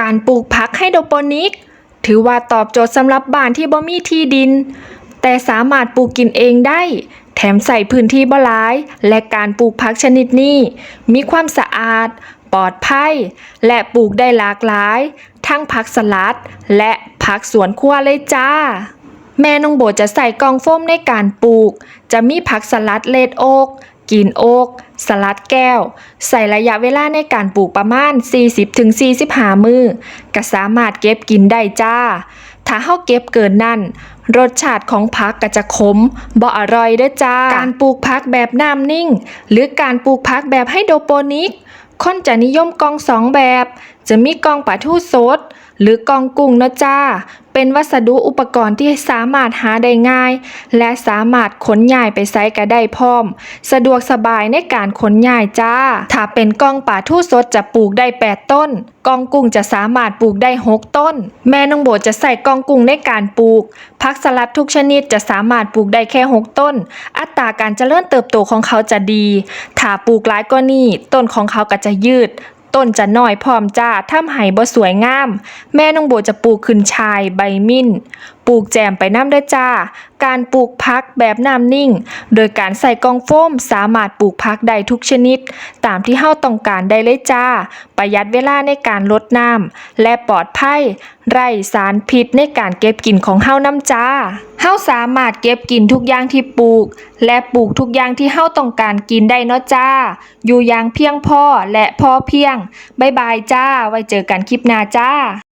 การปลูกผักไฮโดรโปนิก ถือว่าตอบโจทย์สำหรับบ้านที่บ่มีที่ดิน แต่สามารถปลูกกินเองได้ แถมใส่พื้นที่บ่หลาย และการปลูกผักชนิดนี้ มีความสะอาด ปลอดภัย และปลูกได้หลากหลาย ทั้งผักสลัด และผักสวนครัวเลยจ้า แม่น้องโบจะใส่กองโฟมในการปลูก จะมีผักสลัดเลดโอกกินโอกสลัดแก้ว ใส่ระยะเวลาในการปลูกประมาณ 40-45 มือก็สามารถเก็บกินได้จ้า ถ้าเฮาเก็บเกินนั่น รสชาติของผักก็จะขมบ่อร่อยเด้อจ้า การปลูกผักแบบน้ำนิ่ง หรือการปลูกผักแบบไฮโดรโปนิกคนจะนิยมกองสองแบบจะมีกองปลาทูสด หรือกองกุ้งนะจ้า เป็นวัสดุอุปกรณ์ที่สามารถหาได้ง่าย และสามารถขนย้ายไปไซก็ได้พร้อม สะดวกสบายในการขนย้ายจ้า ถ้าเป็นกองป่าทูสดจะปลูกได้ 8 ต้น กองกุ้งจะสามารถปลูกได้ 6 ต้น แม่น้องโบจะใส่กองกุ้งในการปลูก ผักสลัดทุกชนิดจะสามารถปลูกได้แค่ 6 ต้น อัตราการเจริญเติบโตของเขาจะดี ถ้าปลูกหลายก็นี่ต้นของเขาก็จะยืด ต้นจะน้อยพร้อมจ้าทำให้บ่สวยงาม แม่น้องโบจะปลูกขึ้นชายใบมิ้นปลูกแจมไปน้ำได้จ้า การปลูกพักแบบน้ำนิ่ง โดยการใส่กองโฟมสามารถปลูกพักได้ทุกชนิด ตามที่เฮาต้องการได้เลยจ้า ประหยัดเวลาในการลดน้ำและปลอดภัย ไร่สารพิษในการเก็บกินของเฮาน้ำจ้า เฮาสามารถเก็บกินทุกอย่างที่ปลูก และปลูกทุกอย่างที่เฮาต้องการกินได้เนาะจ้า อยู่อย่างเพียงพอและพอเพียงบ๊ายบายจ้า ไว้เจอกันคลิปหน้าจ้า